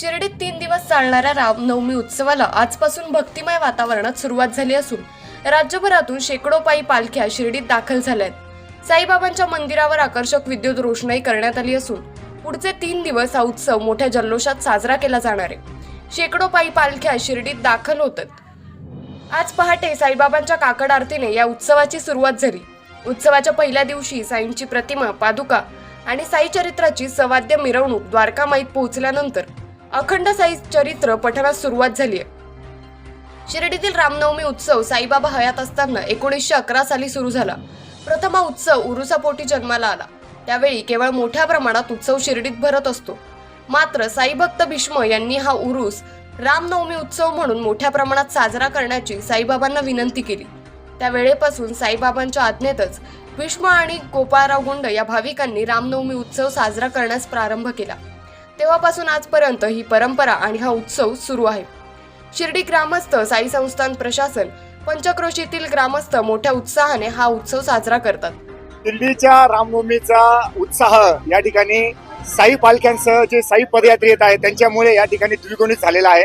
शिर्डीत तीन दिवस चालणाऱ्या रामनवमी उत्सवाला आजपासून भक्तिमय वातावरणात सुरुवात झाली असून राज्यभरातून शेकडो पायी पालख्या शिर्डीत दाखल झाल्या आहेत साईबाबांच्या मंदिरावर आकर्षक विद्युत रोषणाई करण्यात आली असून पुढचे तीन दिवस हा उत्सव मोठ्या जल्लोषात साजरा केला जाणार आहे. शेकडो पायी पालख्या शिर्डीत दाखल होतात. आज पहाटे साईबाबांच्या काकड आरतीने या उत्सवाची सुरुवात झाली. उत्सवाच्या पहिल्या दिवशी साईंची प्रतिमा पादुका आणि साई चरित्राची सवाद्य मिरवणूक द्वारकामाईत पोहोचल्यानंतर अखंड साई चरित्र पठणास सुरुवात झाली आहे. शिर्डीतील रामनवमी उत्सव साईबाबा हयात असताना एकोणीसशे अकरा साली सुरू झाला. प्रथम हा उत्सव उरुसापोटी जन्माला आला. त्यावेळी केवळ मोठ्या प्रमाणात उत्सव शिर्डीत भरत असतो. मात्र साई भक्त भीष्म यांनी हा उरूस रामनवमी उत्सव म्हणून मोठ्या प्रमाणात साजरा करण्याची साईबाबांना विनंती केली. त्यावेळेपासून साईबाबांच्या आज्ञेतच भीष्म आणि गोपाळराव गुंड या भाविकांनी रामनवमी उत्सव साजरा करण्यास प्रारंभ केला. तेव्हापासून आजपर्यंत ही परंपरा आणि हा उत्सव सुरू आहे. शिर्डी ग्रामस्थ साई संस्थान प्रशासन पंचक्रोशीतील ग्रामस्थ मोठ्या उत्साहाने हा उत्सव साजरा करतात. दिल्लीच्या रामनवमीचा उत्साह या ठिकाणी साई पालख्यांसह जे साई पदयात्री येत आहे त्यांच्यामुळे या ठिकाणी द्विगुणित झालेला आहे.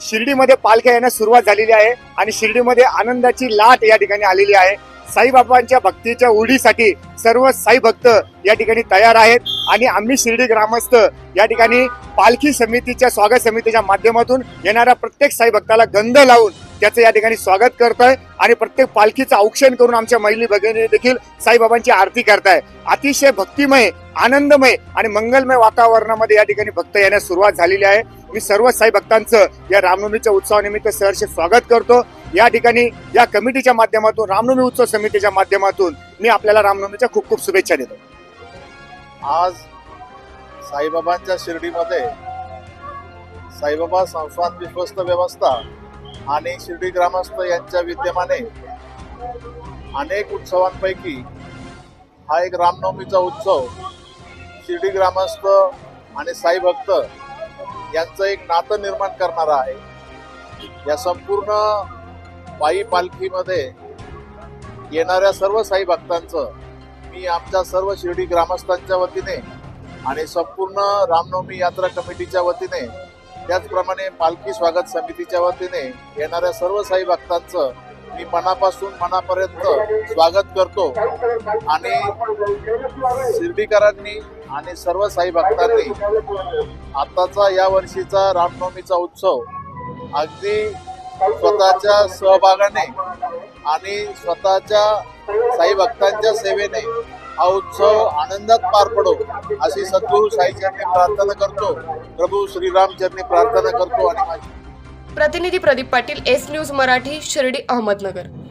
शिर्डीमध्ये पालख्या येण्यास सुरुवात झालेली आहे आणि शिर्डीमध्ये आनंदाची लाट या ठिकाणी आलेली आहे. साईबाबांच्या भक्तीच्या ओढीसाठी सर्व साई भक्त या ठिकाणी तयार आहेत. आणि आम्ही शिर्डी ग्रामस्थ या ठिकाणी पालखी समितीच्या स्वागत समितीच्या माध्यमातून येणाऱ्या प्रत्येक साई भक्ताला गंध लावून त्याचं या ठिकाणी स्वागत करतोय. आणि प्रत्येक पालखीचं औक्षण करून आमच्या महिली भगिनी देखील साईबाबांची आरती करताय. अतिशय भक्तिमय आनंदमय आणि मंगलमय वातावरणामध्ये या ठिकाणी भक्त येण्यास सुरुवात झालेली आहे. मी सर्व साई भक्तांचं या रामनवमीच्या उत्सवानिमित्त सहर्ष स्वागत करतो. या ठिकाणी या कमिटीच्या माध्यमातून रामनवमी उत्सव समितीच्या माध्यमातून मी आपल्याला रामनवमीच्या खूप खूप शुभेच्छा देतो. आज साईबाबांच्या शिर्डीमध्ये साईबाबा संस्थान विश्वस्त व्यवस्था आणि शिर्डी ग्रामस्थ यांच्या विद्यमाने अनेक उत्सवांपैकी हा एक रामनवमीचा उत्सव शिर्डी ग्रामस्थ आणि साई भक्त यांचं एक नातं निर्माण करणारा आहे. या संपूर्ण पायी पालखीमध्ये येणाऱ्या सर्व साई भक्तांचं मी आमच्या सर्व शिर्डी ग्रामस्थांच्या वतीने आणि संपूर्ण रामनवमी यात्रा कमिटीच्या वतीने त्याचप्रमाणे पालखी स्वागत समितीच्या वतीने येणाऱ्या सर्व साई भक्तांचं मी मनापासून मनापर्यंत स्वागत करतो. आणि शिर्डीकरांनी आणि सर्व साई भक्तांनी आत्ताचा या वर्षीचा रामनवमीचा उत्सव अगदी स्वतःच्या सहभागाने आणि स्वतःच्या साई भक्तांच्या सेवेने हा उत्सव आनंदात पार पडो अशी सद्गुरू साईचरणी प्रार्थना करतो. प्रभू श्रीरामचरणी प्रार्थना करतो आणि प्रतिनिधी प्रदीप पाटील एस न्यूज मराठी शिर्डी अहमदनगर.